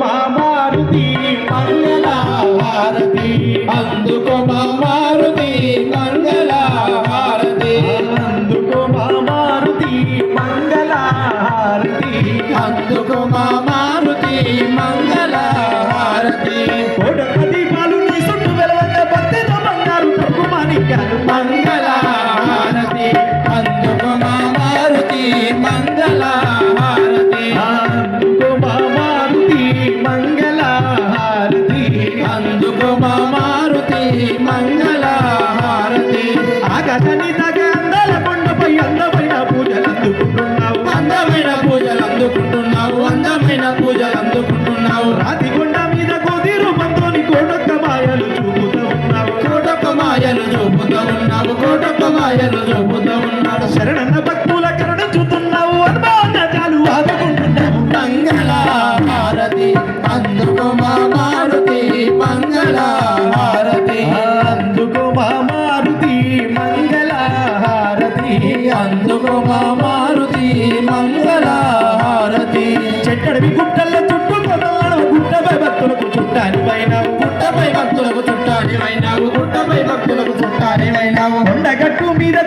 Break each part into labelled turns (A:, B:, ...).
A: మా మారుతి మంగళ హారతి
B: అందుకో మా మారుతి మంగళ హారతి
A: అందుకో మా మారుతి మంగళ హారతి
B: అందుకో మా మారుతి మంగళ హారతి
A: కోడక దీపాలు నీ చుట్టూ వెలవంత భక్తితో బంగారు తప్పు మాణిక్యాలు
B: మంగళ హారతి అందుకో మా మారుతి మంగళ
A: అందుకుంటున్నావు రాతి కొండ మీద కోతి రూపంతోని కోటొక్క మాయలు చూపుతూ ఉన్నావు.
B: కోటొక్క మాయలు చూపుతూ ఉన్నావు. కోటొక్క మాయలు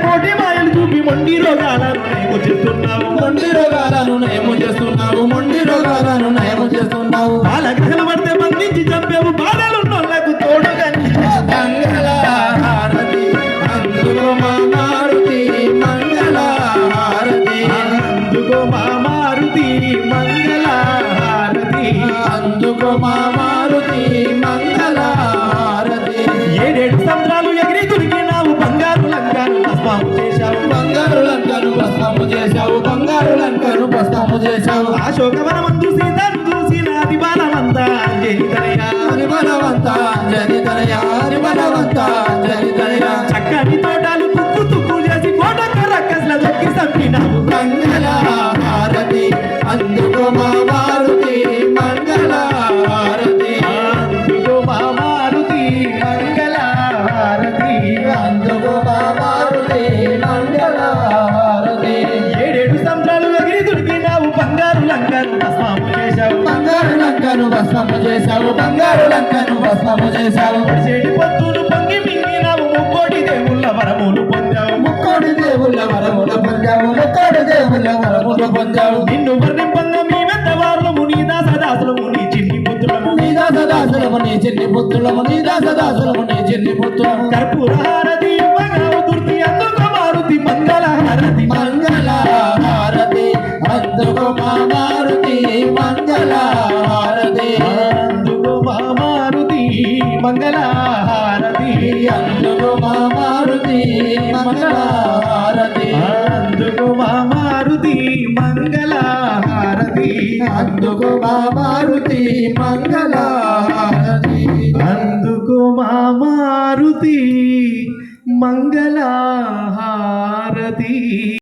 A: కోటి మాయలు చూపి మొండి రోగాలను నయము చేస్తున్నావు.
B: మొండి రోగాలను నయము చేస్తున్నావు. మొండి రోగాలను నయము చేస్తున్నావు.
A: బాలగ్రహలు పడితే బంధించి చంపేవు. బాధలు.
B: మంగళ హారతి. అందుకో మా మారుతి మంగళ
A: చేశావు అశోకవనమందు భస్మము చేశావు
B: బంగారు లంకను భస్మము చేశావు.
A: చెడి పొత్తులు పొంగి మింగినావు ముక్కోటి దేవుళ్ళ వరములు పొందావు.
B: ముక్కోడి దేవుళ్ళ వరములు పొందావు ముక్కోడి దేవుళ్ళ వరములు పొందావు.
A: నిన్ను వర్ణింపంగా మీ వెంట వారులము నీ దాసదాసులము నీ చిన్ని పుత్రులము.
B: నీ దాసదాసులము నీ చిన్ని పుత్రులము నీ దాసదాసులము నీ చిన్ని పుత్రులము.
A: కర్పూర
B: మా మారుతి మంగళ హారతి
A: అందుకో మా మారుతి మంగళ హారతి
B: అందుకో మా మారుతి మంగళ హారతి
A: అందుకో మా మారుతి మంగళ హారతి